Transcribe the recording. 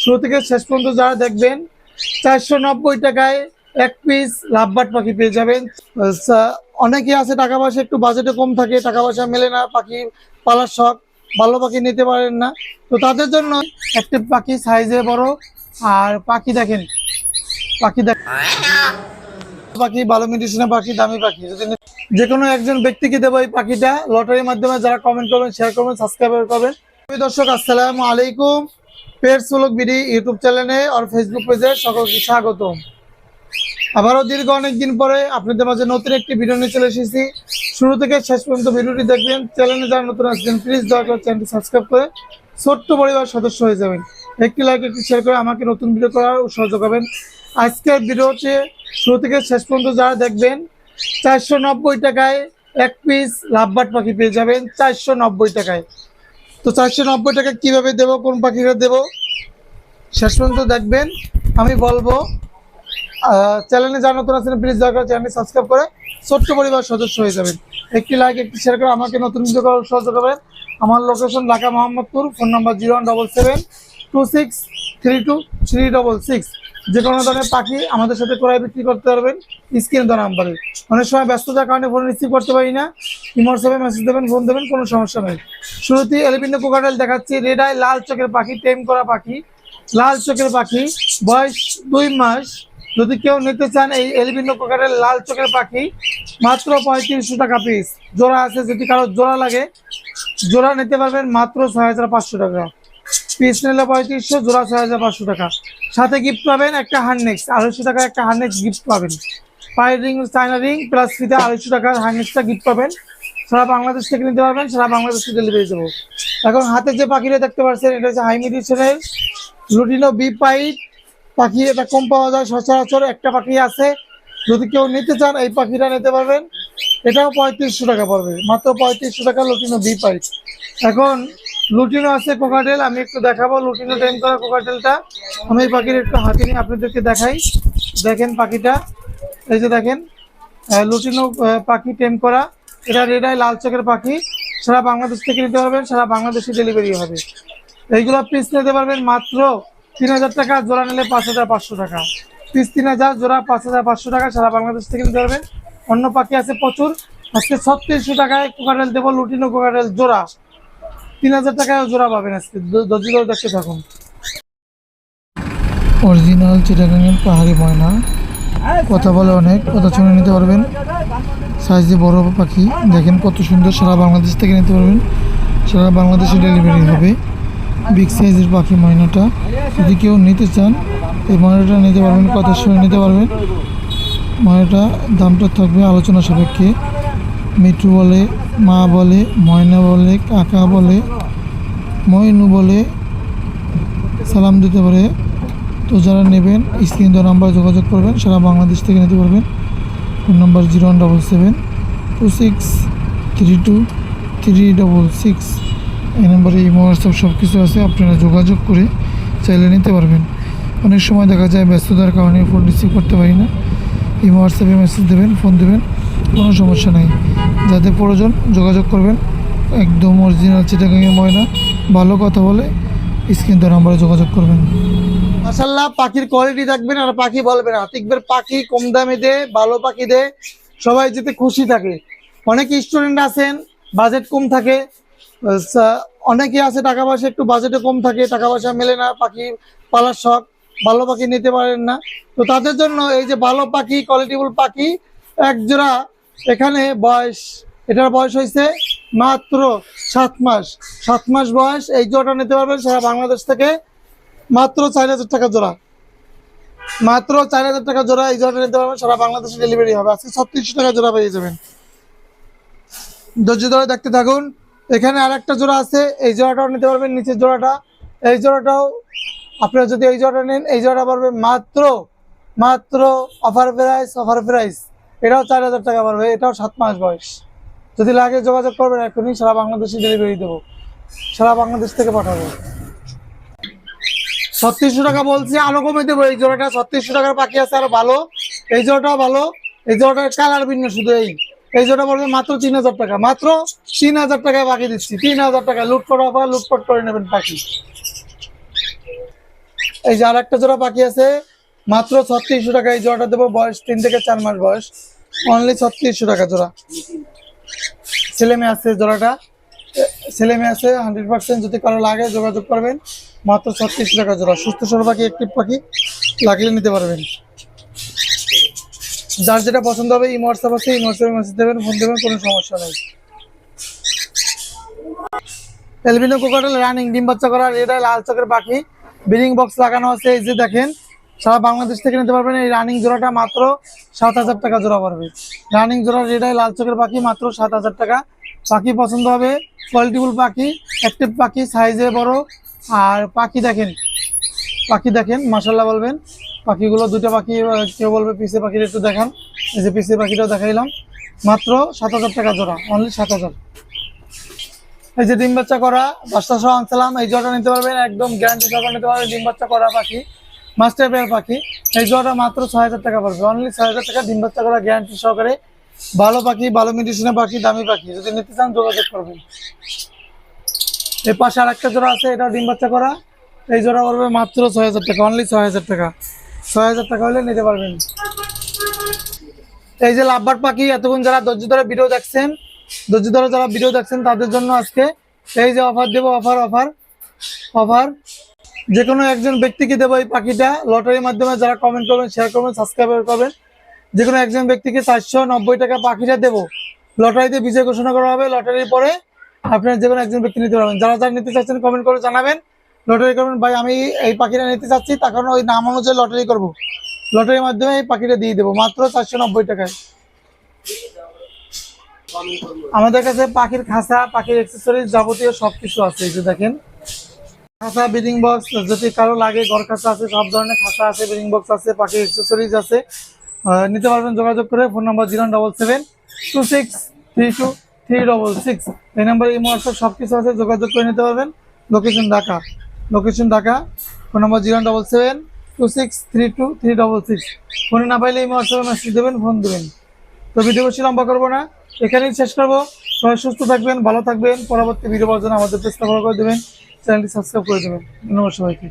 শুরু থেকে শেষ পর্যন্ত যারা দেখবেন, চারশো নব্বই টাকায় এক পিস লাভবাট পাখি পেয়ে যাবেন। অনেকে আছে টাকা পয়সা একটু বাজেটে কম থাকে, টাকা পয়সা মেলে না, পাখি পালার শখ, ভালো পাখি নিতে পারেন না। তো তাদের জন্য একটা পাখি সাইজে বড়, আর পাখি দেখেন পাখি দেখেন পাখি ভালো মেডিসিনের পাখি, দামি পাখি। যদি যে কোনো একজন ব্যক্তিকে দেবো এই পাখিটা, লটারির মাধ্যমে যারা কমেন্ট করবেন শেয়ার করবেন সাবস্ক্রাইব করবেন দর্শক, আসসালামু আলাইকুম। পেট বিডি ইউটিউব চ্যানেলে আর ফেসবুক পেজে সকলকে স্বাগতম। আবারও দীর্ঘ অনেকদিন পরে আপনাদের মাঝে নতুন একটি ভিডিও নিয়ে চলে এসেছি। শুরু থেকে শেষ পর্যন্ত ভিডিওটি দেখবেন। চ্যানেলে যারা নতুন আসছেন প্লিজ দয়া চ্যানেলটি সাবস্ক্রাইব করে ছোট্ট পরিবার সদস্য হয়ে যাবেন। একটি লাইক একটি শেয়ার করে আমাকে নতুন ভিডিও করার উৎসাহ যোগাবেন। আজকের ভিডিওতে শুরু থেকে শেষ পর্যন্ত যারা দেখবেন, চারশো নব্বই টাকায় এক পিস লাভবাট পাখি পেয়ে যাবেন। চারশো নব্বই টাকায়। তো চারশো নব্বই টাকা কীভাবে দেবো, কোন পাখিটা দেবো? শেষ পর্যন্ত দেখবেন। আমি বলব চ্যানেলে যারা নতুন আছেন প্লিজ দরকার করে চ্যানেলটি সাবস্ক্রাইব করে, ছোট্ট পরিবার সদস্য হয়ে যাবেন। একটি লাইক একটি শেয়ার করে আমাকে নতুন ভিডিও করার উৎসাহ করবেন আমার location Dhaka Mohammadpur phone number zero one double seven two six three two three double six যে কোনো ধরনের পাখি আমাদের সাথে ক্রয় বিক্রি করতে পারবেন। স্ক্রিন দেওয়া নাম্বারে। অনেক সময় ব্যস্ততার কারণে ফোন রিসিভ করতে পারি না। সেভে মেসেজ দেবেন ফোন দেবেন, কোনো সমস্যা নেই। শুরুতেই এলিপিনো কোকাটেল দেখাচ্ছি। রেড আই লাল চোখের পাখি টেম করা পাখি। লাল চোখের পাখি, বয়স দুই মাস। যদি কেউ নিতে চান এই এলবিনো কোকারের লাল চোখের পাখি, মাত্র পঁয়ত্রিশশো টাকা পিস জোড়া আছে, যদি কারও জোড়া লাগে, জোড়া নিতে পারবেন মাত্র ছয় হাজার পাঁচশো টাকা। পিস নিলে পঁয়ত্রিশশো, জোড়া ছয় হাজার পাঁচশো টাকা। সাথে গিফট পাবেন একটা হার্নেক্স আড়াইশো টাকা একটা হার্নেক্স গিফট পাবেন। পায়ের রিং চায়না রিং প্লাস ফিতে আড়াইশো টাকার হার্নেক্সটা গিফট পাবেন। সারা বাংলাদেশ থেকে নিতে পারবেন, সারা বাংলাদেশে ডেলিভারি দেবো। এখন হাতে যে পাখিটা দেখতে পাচ্ছেন, এটা হচ্ছে হাই মেডিসিনের লুটিনো বি পাইট পাখি এটা কম পাওয়া যায়, সচরাচর একটা পাখি আছে। যদি কেউ নিতে চান, এই পাখিটা নিতে পারবেন। এটাও পঁয়ত্রিশশো টাকা পড়বে, মাত্র পঁয়ত্রিশশো টাকা লুটিনো বি পাইট এখন লুটিনো আছে কোকাটেল আমি একটু দেখাবো লুটিনো টাইম করা কোকাটেলটা আমি এই পাখির একটু হাতে নিয়ে আপনাদেরকে দেখাই। দেখেন পাখিটা। এই যে দেখেন লুটিনো পাখি টেম করা। এটা রেডাই লাল চোখের পাখি। সারা বাংলাদেশ থেকে নিতে পারবেন, সারা বাংলাদেশে ডেলিভারি হবে। এইগুলো পিস নিতে পারবেন মাত্র তিন হাজার টাকা, জোড়া নিলে পাঁচ হাজার পাঁচশো টাকা। পিস তিন হাজার, জোড়া পাঁচ হাজার পাঁচশো টাকা, সারা বাংলাদেশ থেকে নিতে পারবেন। অন্য পাখি আছে প্রচুর। আজকে ছত্রিশশো টাকায় কোকাটেল দেবো, লুটিনো কোকাটেল জোড়া। তিন হাজার টাকায় জোড়া পাবেন আজকে। দর্জি দর দেখতে থাকুন। অরিজিনাল চিটাগাঙের পাহাড়ি ময়না। কথা বলে অনেক, কথা শুনে নিতে পারবেন। সাইজ দিয়ে বড় পাখি, দেখেন কত সুন্দর সারা বাংলাদেশ থেকে নিতে পারবেন। সারা বাংলাদেশে ডেলিভারি হবে। বিগ সাইজের পাখি ময়নাটা। যদি কেউ নিতে চান, এই ময়নাটা নিতে পারবেন, কথা শুনে নিতে পারবেন। ময়নাটা দামটা থাকবে আলোচনা সাপেক্ষে। মিঠু বলে, মা বলে, ময়না বলে, কাকা বলে, ময়নু বলে, সালাম দিতে পারে। তো যারা নেবেন, স্ক্রিন দেওয়া নাম্বার যোগাযোগ করবেন, সারা বাংলাদেশ থেকে নিতে পারবেন। Phone number zero one double seven two six three two three double six. এই নম্বরে ইমো, হোয়াটসঅ্যাপ সব কিছু আছে, আপনারা যোগাযোগ করে চাইলে নিতে পারবেন। অনেক সময় দেখা যায় ব্যস্ততার কারণে ফোন রিসিভ করতে পারি না। ইমো, হোয়াটসঅ্যাপে মেসেজ দেবেন, ফোন দেবেন, কোনো সমস্যা নেই। যাদের প্রয়োজন যোগাযোগ করবেন, একদম অরিজিনাল চিটাগাঙের ময়না, ভালো কথা বলে স্ক্রিন দেওয়া নাম্বারে যোগাযোগ করবেন। মাসাল্লাহ পাখির কোয়ালিটি দেখবেন আর পাখি বলবেন আতিকবের পাখি কম দামে দে, ভালো পাখি দে, সবাই যেতে খুশি থাকে। অনেক স্টুডেন্ট আছেন বাজেট কম থাকে। অনেকে আছে টাকা পয়সা, একটু বাজেটে কম থাকে, টাকা পয়সা মেলে না, পাখি পালার শখ, ভালো পাখি নিতে পারেন না। তো তাদের জন্য এই যে ভালো পাখি কোয়ালিটিফুল পাখি, এক জোড়া, এখানে বয়স, এটার বয়স হয়েছে মাত্র সাত মাস। সাত মাস বয়স, এই জোড়াটা নিতে পারবেন সারা বাংলাদেশ থেকে। মাত্র চার হাজার টাকা জোড়া। মাত্র চার হাজার টাকা জোড়া এই জোড়াটা নিতে পারবেন, সারা বাংলাদেশে ডেলিভারি হবে। আজকে ছত্রিশশো টাকা জোড়া পেয়ে যাবেন। ধৈর্য ধরে দেখতে থাকুন। এখানে আর একটা জোড়া আছে, এই জোড়াটাও নিতে পারবেন, নিচের জোড়াটা। এই জোড়াটাও আপনারা যদি এই জোড়াটা নেন, এই জোড়াটা পারবে মাত্র মাত্র অফার প্রাইস অফার প্রাইস এটাও চার হাজার টাকা পারবে এটাও সাত মাস বয়স। যদি লাগে যোগাযোগ করবেন, এখনই সারা বাংলাদেশে ডেলিভারি দেবো। সারা বাংলাদেশ থেকে পাঠাবো। ছত্রিশশো টাকা বলছি, আরও কমে দেবো। এই জোড়াটা ছত্রিশশো টাকার পাখি আছে, আরও ভালো। এই জোড়াটাও ভালো। এই জোড়াটা কালার ভিন্ন শুধু এই। এই জোড়া পড়বে মাত্র তিন হাজার টাকা। মাত্র তিন হাজার টাকায় পাখি দিচ্ছি। তিন হাজার টাকা। লুটপাট অফার লুটপাট করে নেবেন পাখি। এই যে আর একটা জোড়া পাখি আছে, মাত্র ছত্রিশশো টাকা। এই জোড়াটা দেবো বয়স তিন থেকে চার মাস বয়স। অনলি ছত্রিশশো টাকা জোড়া। ছেলে মেয়ে আছে জোড়াটা। ছেলে মেয়ে আছে হান্ড্রেড পার্সেন্ট যদি কারও লাগে যোগাযোগ করবেন। মাত্র ছত্রিশশো টাকা জোড়া। সুস্থ সর পাখি, একটি পাখি লাগলে নিতে পারবেন। যার যেটা পছন্দ হবে, এই হোয়াটসঅ্যাপ আছে, এই হোয়াটসঅ্যাপে মেসেজ দেবেন ফোন দেবেন, কোনো সমস্যা নেই। এলবিনো কোকাটেল রানিং ডিম বাচ্চা রেড লাল চকের পাখি ব্রিডিং বক্স লাগানো আছে, এই যে দেখেন, সারা বাংলাদেশ থেকে নিতে পারবেন এই রানিং জোড়াটা মাত্র সাত হাজার টাকা জোড়া পড়বে। রানিং জোড়া আই লাল চকের পাখি মাত্র সাত হাজার টাকা। পাখি পছন্দ হবে কোয়ালিটিফুল পাখি অ্যাক্টিভ পাখি সাইজে বড় আর পাখি দেখেন পাখি দেখেন মাসাল্লাহ বলবেন। পাখিগুলো দুটো পাখি কেউ বলবে পিসে পাখির একটু দেখান। এই যে পিসে পাখিটাও দেখাইলাম। মাত্র সাত হাজার টাকা জোড়া অনলি সাত হাজার। এই যে ডিম বাচ্চা করা, বাচ্চা সহ আনছিলাম। এই জোড়াটা নিতে পারবেন, একদম গ্যারান্টি সহকারে নিতে পারবেন, ডিম বাচ্চা করা পাখি মাস্টার পেয়ার পাখি। এই জোড়াটা মাত্র ছয় হাজার টাকা পড়বে অনলি ছয় হাজার টাকা, ডিম বাচ্চা করা গ্যারান্টি সহকারে। ভালো পাখি, ভালো মেডিসিনের পাখি, দামি পাখি। যদি নিতে চান যোগাযোগ করবেন। এর পাশে আর একটা জোড়া আছে, এটা ডিম বাচ্চা করা। এই জোড়া পড়বে মাত্র ছয় হাজার টাকা অনলি ছয় হাজার টাকা। ছয় হাজার টাকা হলে নিতে পারবেন। এই যে লাভবার পাখি, এতক্ষণ যারা ধৈর্য ধরে ভিডিও দেখছেন, ধৈর্য ধরে যারা ভিডিও দেখছেন, তাদের জন্য আজকে এই যে অফার দেবো অফার অফার অফার যে কোনো একজন ব্যক্তিকে দেবো এই পাখিটা, লটারির মাধ্যমে যারা কমেন্ট করবেন শেয়ার করবেন সাবস্ক্রাইব করবেন। যে কোনো একজন ব্যক্তিকে চারশো নব্বই টাকা পাখিটা দেবো। লটারিতে বিজয় ঘোষণা করা হবে, লটারির পরে আপনার যে কোনো একজন ব্যক্তি নিতে পারবেন। যারা যারা নিতে চাচ্ছেন কমেন্ট করে জানাবেন। লটারি করবেন। ভাই, আমি এই পাখিটা নিতে চাচ্ছি, তার কারণে ওই নাম অনুযায়ী লটারি করব। লটারির মাধ্যমে এই পাখিটা দিয়ে দেবো, মাত্র চারশো নব্বই টাকায়। আমাদের কাছে পাখির খাঁচা, পাখির অ্যাক্সেসরিজ যাবতীয় সব কিছু আছে, এই যে দেখেন। খাঁচা ব্রিডিং বক্স যদি কারও লাগে, ঘর খাঁচা আছে, সব ধরনের খাঁচা আছে ব্রিডিং বক্স আছে, পাখির এক্সেসরিজ আছে। নিতে পারবেন, যোগাযোগ করে phone number zero double seven two six three two three double six এই নাম্বার এই হোয়াটসঅ্যাপ সব কিছু আছে, যোগাযোগ করে নিতে পারবেন। Location Dhaka. Location Dhaka, phone number zero double seven two six three two three double six ফোনে না পাইলে এই হোয়াটসঅ্যাপে মেসেজ দেবেন ফোন দেবেন। তো ভিডিও বেশি লম্বা করব না। এখানেই শেষ করব। সবাই সুস্থ থাকবেন, ভালো থাকবেন। পরবর্তী ভিডিও পাওয়ার জন্য আমাদের চেষ্টা ফলো করে দেবেন। চ্যানেলটি সাবস্ক্রাইব করে দেবেন। ধন্যবাদ সবাইকে।